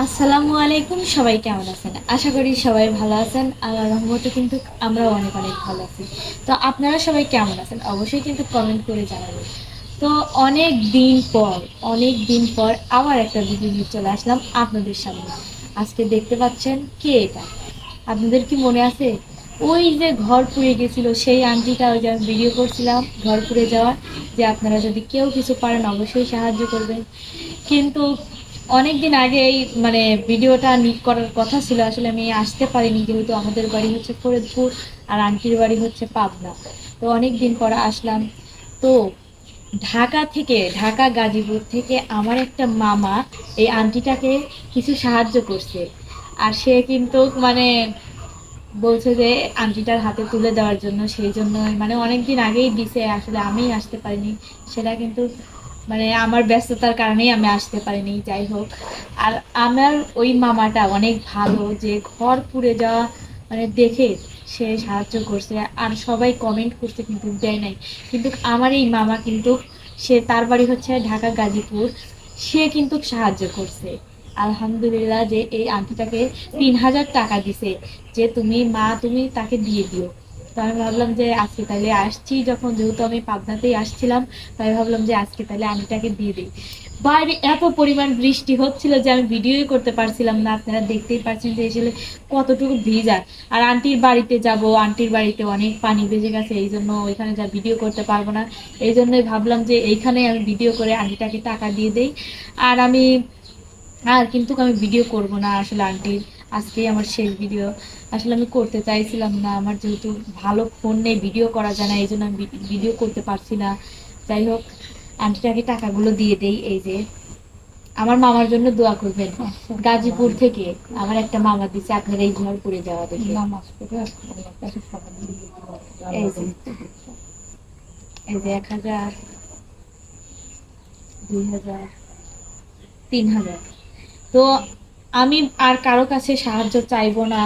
আসসালামু আলাইকুম, সবাই কেমন আছেন? আশা করি সবাই ভালো আছেন। আল্লাহ রহমতে কিন্তু আমরাও অনেক অনেক ভালো আছি। তো আপনারা সবাই কেমন আছেন? অবশ্যই কিন্তু কমেন্ট করে জানাবেন। তো অনেক দিন পর, অনেক দিন পর আবার একটা ভিডিও নিয়ে চলে আসলাম আপনাদের সামনে। আজকে দেখতে পাচ্ছেন কে এটা? আপনাদের কি মনে আছে? ওই যে ঘর পুড়ে গেছিল, সেই আন্টিটা ওই যে আমি ভিডিও করছিলাম ঘর পুড়ে যাওয়ার। যে আপনারা যদি কেউ কিছু পারেন, অবশ্যই সাহায্য করবেন। কিন্তু অনেক দিন আগে এই মানে ভিডিওটা নিক করার কথা ছিল। আসলে আমি আসতে পারিনি, যেহেতু আমাদের বাড়ি হচ্ছে ফরিদপুর আর আন্টির বাড়ি হচ্ছে পাবনা। তো অনেক দিন পর আসলাম। তো ঢাকা থেকে, ঢাকা, গাজীপুর থেকে আমার একটা মামা এই আন্টিটাকে কিছু সাহায্য করছে। আর সে কিন্তু মানে বলছে যে আন্টিটার হাতে তুলে দেওয়ার জন্য, সেই জন্য মানে অনেকদিন আগেই দিছে, আসলে আমিই আসতে পারিনি। সেটা কিন্তু মানে আমার ব্যস্ততার কারণেই আমি আসতে পারিনি, যাই হোক। আর আমার ওই মামাটা অনেক ভালো, যে ঘর পুড়ে যাওয়া মানে দেখে সে সাহায্য করছে। আর সবাই কমেন্ট করছে কিন্তু দেয় নাই। কিন্তু আমার এই মামা কিন্তু, সে তার বাড়ি হচ্ছে ঢাকা, গাজীপুর। সে কিন্তু সাহায্য করছে। আলহামদুলিল্লাহ যে এই আন্টিটাকে তিন হাজার টাকা দিছে, যে তুমি মা, তুমি তাকে দিয়ে দিও। আমি ভাবলাম যে আজকে তাহলে আসছি, যখন যেহেতু আমি পাবনাতেই আসছিলাম, তাই ভাবলাম যে আজকে তাহলে আন্টিটাকে দিয়ে দিই। বাইরে এত পরিমাণ বৃষ্টি হচ্ছিল যে আমি ভিডিওই করতে পারছিলাম না, আপনারা দেখতেই পাচ্ছেন যে আসলে কতটুকু ভিজা। আর আন্টির বাড়িতে যাব, আন্টির বাড়িতে অনেক পানি বেজে গেছে, এই জন্য ওইখানে যা ভিডিও করতে পারব না। এই জন্যই ভাবলাম যে এইখানে আমি ভিডিও করে আন্টিটাকে টাকা দিয়ে দেই। আর আমি, আর কিন্তু আমি ভিডিও করব না আসলে আন্টির। আজকেই আমার শেষ ভিডিও আসলে আমি করতে চাইছিলাম না। আমার যেহেতু ভালো ফোন নেই ভিডিও করা যায় না এই জন্য আমি ভিডিও করতে পারছি না। যাই হোক আমি আন্টিটাকে টাকাগুলো দিয়ে দেই এই যে আমার মামার জন্য দোয়া করবেন। গাজীপুর থেকে আমার একটা মামা দিচ্ছে আপনার এই ঘর পড়ে যাওয়া দেখে। এই যে এই যে এক হাজার দুই হাজার তিন হাজার। তো আমি আর কারও কাছে সাহায্য চাইব না।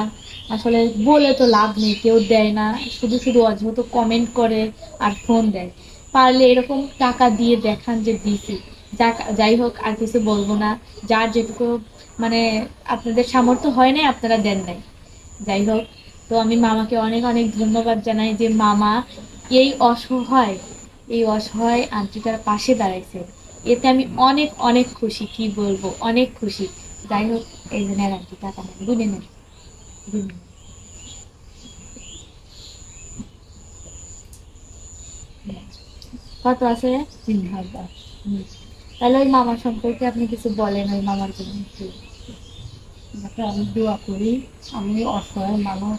আসলে বলে তো লাভ নেই, কেউ দেয় না। শুধু শুধু অযথ কমেন্ট করে আর ফোন দেয়। পারলে এরকম টাকা দিয়ে দেখান যে দিছি। যা যাই হোক, আর কিছু বলব না। যার যেটুকু মানে আপনাদের সামর্থ্য হয় নাই, আপনারা দেন নাই। যাই হোক, তো আমি মামাকে অনেক অনেক ধন্যবাদ জানাই যে মামা এই অসহায় এই অসহায় আন্টিটার পাশে দাঁড়াইছে। এতে আমি অনেক অনেক খুশি, কি বলব? অনেক খুশি। যাই হোক এই জন্য আন্টি টাকা নেন গুনে নেন। কত আছে তিন হাজার। তাহলে ওই মামার সম্পর্কে আপনি কিছু বলেন ওই মামার জন্য। যাতে আমি দোয়া করি আমি অসহায় মানুষ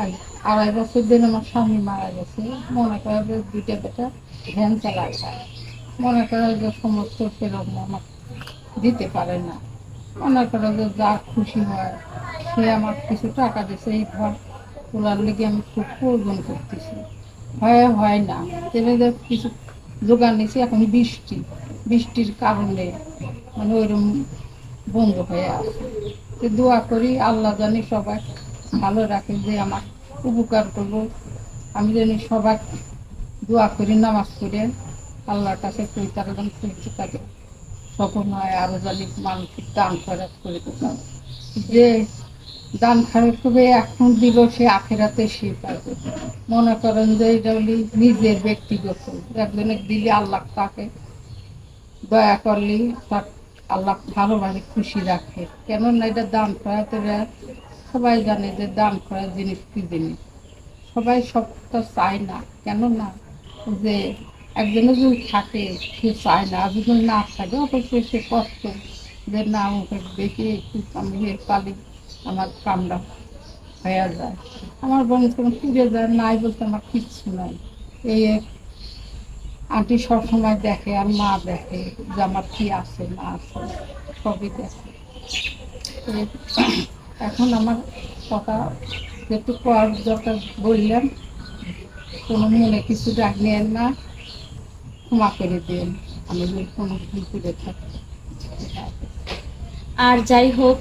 আর আড়াই বছর দিন আমার স্বামী মারা গেছে মনে করে যে দুইটা বেটা ভ্যান চালায়। মনে করে যে সমস্ত সেরকম আমাকে দিতে পারে না মনে করে যে খুশি হয়, সে আমার কিছু টাকা দিছে এই ঘর তোলার লেগে আমি খুব প্রয়োজন করতেছি। হয় হয় না। ছেলেদের কিছু জোগান নিয়েছি, এখন বৃষ্টি। বৃষ্টির কারণে মানে ওইরকম বন্ধ হয়ে আছে। তো দোয়া করি আল্লাহ জানি সবাই ভালো রাখে, যে আমার উপকার করব আমি জানি সবাই দোয়া করি, নামাজ পড়ে। আল্লাহর কাছে কই তারা যেন সফল হয় আরও জানি মানুষের দান খরচ করে দিতাম। যে দান খরচ করবে এখন দিল সে আখেরাতে সে পাবে মনে করেন যে এটা হলি নিজের ব্যক্তিগত। একজনের দিলে আল্লাহ তাকে দয়া করলে তার আল্লাহ ভালোভাবে খুশি রাখে। কেননা এটা দান খরাতেরা সবাই জানে যে দান করার জিনিস কি জিনিস। সবাই সবটা চায় না। কেননা যে একজনে যদি থাকে, সে চায় না। আর যদি না, থাকে। অথচ সে কষ্ট যে না ওকে দেখে একটু আমি এর পালি আমার কামড়া হয়ে যায়। আমার বোন কোনো পুড়ে যায় নাই বলতে আমার কিচ্ছু নাই। এই এক আন্টি সবসময় দেখে আর মা দেখে যে আমার কি আছে, না আছে, সবই দেখে। এখন আমার কথা যেটু করার দরকার বললেন, কোনো মনে কিছু ডাক নেন না। ক্ষমা করে দিন। আমি যদি করে থাকি আর যাই হোক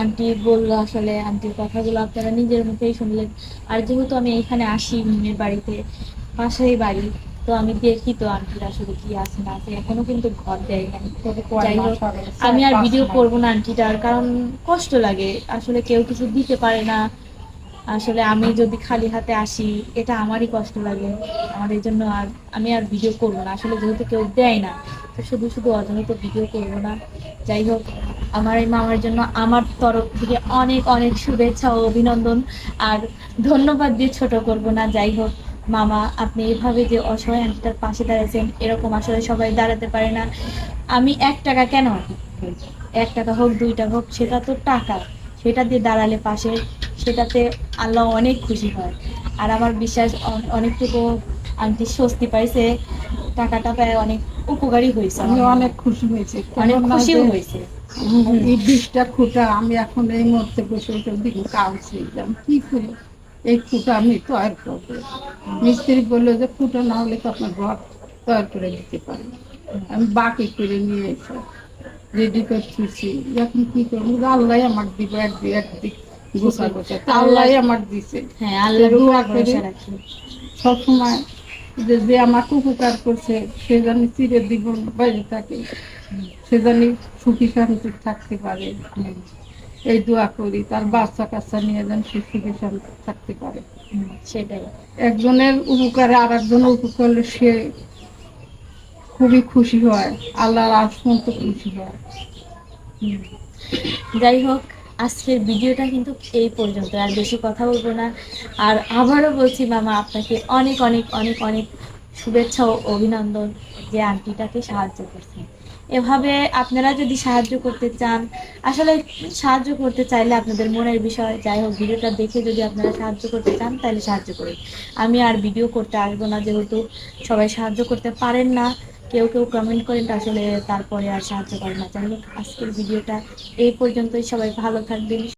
আন্টি বলল আসলে আন্টির কথাগুলো আপনারা নিজের মুখেই শুনলেন। আর যেহেতু আমি এখানে আসি মিমের বাড়িতে পাশেই বাড়ি তো আমি দেখি তো আন্টির আসলে কি আছে না আছে। এখনও কিন্তু ঘর দেয় নাই। যাই হোক, আমি আর ভিডিও। করব না আন্টিটার কারণ কষ্ট লাগে। আসলে কেউ কিছু দিতে পারে না। আসলে আমি যদি খালি হাতে আসি, এটা আমারই কষ্ট লাগে। আমার এই জন্য আর আমি আর ভিডিও করব না। আসলে যেহেতু কেউ দেয় না, তো শুধু শুধু অজনিত ভিডিও করব না। যাই হোক, আমার এই মামার জন্য আমার তরফ থেকে অনেক অনেক শুভেচ্ছা ও অভিনন্দন। আর ধন্যবাদ দিয়ে ছোট করব না। যাই হোক, মামা, আপনি এইভাবে যে অসহায় আন্টিটার পাশে দাঁড়াইছেন এরকম আসলে সবাই দাঁড়াতে পারে না। আমি এক টাকা কেন? এক টাকা হোক, দুই টাকা হোক, সেটা তো টাকা। সেটা দিয়ে দাঁড়ালে পাশে সেটাতে আল্লাহ অনেক খুশি হয়। আর আমার বিশ্বাস অনেকটুকু আন্টি স্বস্তি পাইছে টাকাটা পায় অনেক উপকারী হয়েছে আমি অনেক খুশি হয়েছে। অনেক খুশিও হয়েছে। এই বিষটা খুঁটা আমি এখন এই মুহূর্তে বসে দিকে কাউছিলাম কি করে? এই খুঁটা আমি তৈরি করব। মিস্ত্রি বলল যে খুঁটা না হলে তো আপনার ঘর তৈরি করে দিতে পারি আমি বাকি করে নিয়ে এসে রেডি করতেছি। এখন কি করব? আল্লাহ আমার দিব একদিক একদিক আল্লাহ আমার দিছে। হ্যাঁ দোয়া করি। সবসময় যে যে আমাকে উপকার করছে সে জানি চিরে দ্বিগুণ বাইরে থাকে। সে জানি সুখী শান্তি থাকতে পারে। এই দোয়া করি তার বাচ্চা কাচ্চা নিয়ে যেন সে সুখী শান্তি থাকতে পারে। সেটাই। একজনের উপকারে আর একজনের উপকার করলে সে খুবই খুশি হয়। আল্লাহর আসমন্ত খুশি হয়। যাই হোক আজকের ভিডিওটা কিন্তু এই পর্যন্ত। আর বেশি কথা বলব না। আর আবারও বলছি, মামা, আপনাকে অনেক অনেক অনেক অনেক শুভেচ্ছা ও অভিনন্দন যে আন্টিটাকে সাহায্য করছেন। এভাবে আপনারা যদি সাহায্য করতে চান, আসলে সাহায্য করতে চাইলে আপনাদের মনের বিষয়, যাই হোক, ভিডিওটা দেখে যদি আপনারা সাহায্য করতে চান, তাহলে সাহায্য করুন। আমি আর ভিডিও করতে আসব না, যেহেতু সবাই সাহায্য করতে পারেন না। কেউ কেউ কমেন্ট করেন আসলে তারপরে আর সাহায্য করেন না। যাই হোক, আজকের ভিডিওটা এই পর্যন্তই। সবাই ভালো থাকবেন।